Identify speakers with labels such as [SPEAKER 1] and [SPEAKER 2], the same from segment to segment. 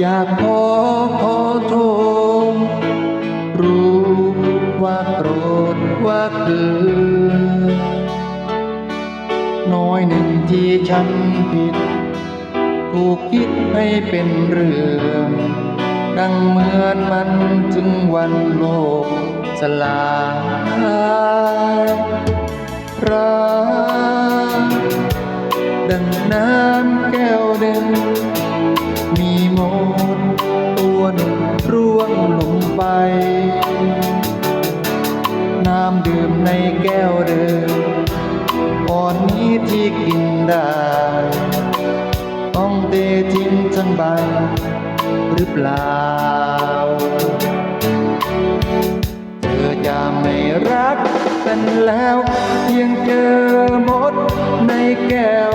[SPEAKER 1] อยากขอขอโทษรู้ว่าโกรธว่าเกินน้อยหนึ่งที่ฉันผิด ถูกคิดให้เป็นเรื่อง ดังเหมือนมันถึงวันโลกสลายรักดังน้ำ ด้ต้องเททิ้งทั้งใบหรือเปล่า เธอจะไม่รักกันแล้วเพียงเจอหมดในแก้ว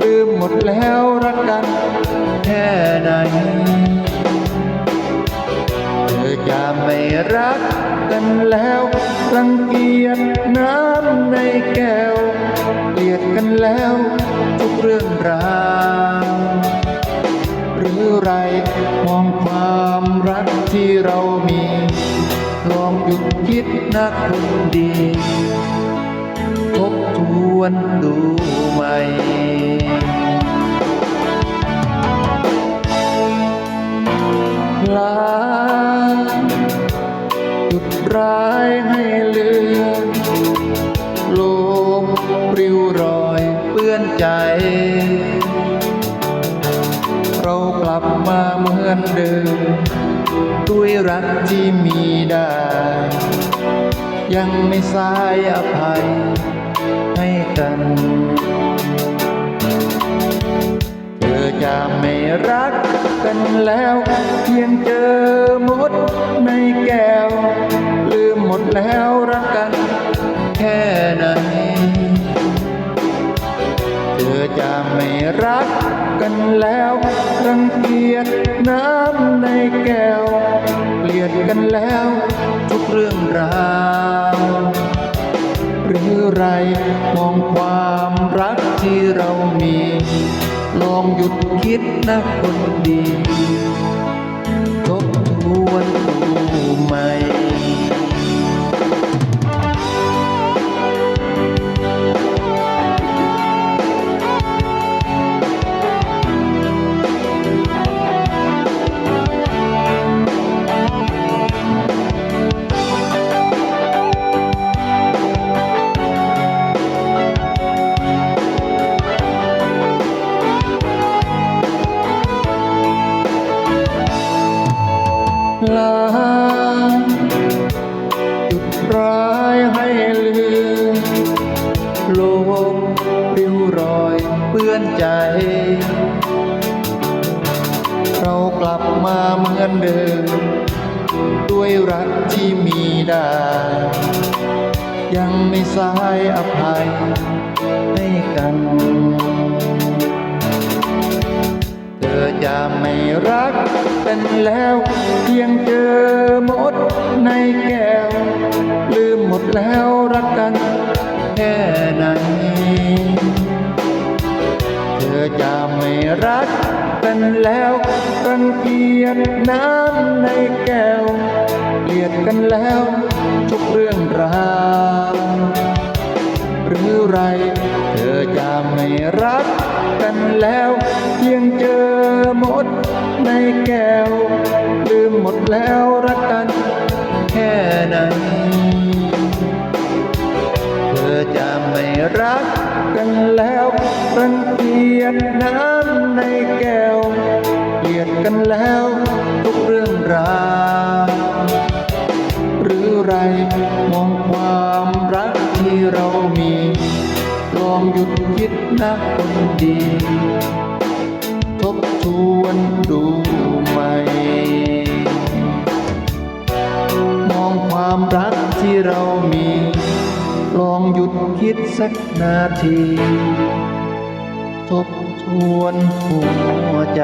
[SPEAKER 1] ลืมหมดแล้วรักกันแค่ไหนเธอจะไม่รักกันแล้วรังเกียจน้ำในแก้ว คิดนะคนดี ทบทวนดูใหม่ลางจุดร้ายให้เลือนโลมริ้วรอยเปื้อนใจ เรากลับมาเหมือนเดิม ด้วยรักที่มีได้ ยังไม่สายอภัยให้กันเธอจะไม่รักกันแล้ว เพียงเจอหมดในแก้ว ลืมหมดแล้วรักกัน เธอจะไม่รักกันแล้ว รังเกียจน้ำในแก้ว เปลี่ยนกันแล้ว ทุกเรื่องราวหรือไรมองความรักที่เรามี ลองหยุดคิดนะคนดี ลางจุดร้ายให้ลืมโลมริ้วรอยเปื้อนใจ เรากลับมาเหมือนเดิม ด้วยรักที่มีได้ยังไม่สายอภัยให้กัน เธอจะไม่รักกันแล้ว เพียงเจอหมดในแก้ว ลืมหมดแล้วรักกันแค่ไหนเธอจะไม่รักกันแล้วรังเกียจน้ำในแก้วเกลียดกันแล้วทุกเรื่องราวหรือไร เธอจะไม่รักกันแล้ว ยงเจอหมดในแก้ว ลืมหมดแล้วรักกันแค่ไหนเธอจะไม่รักกันแล้วรังเกียจน้ำในแก้วเกลียดกันแล้วทุกเรื่องราวหรือไรมองความรักที่เรามีลองหยุดคิดนะคนดี บทวนดูใหม่ มองความรักที่เรามี ลองหยุดคิดสักนาที ทบทวนหัวใจ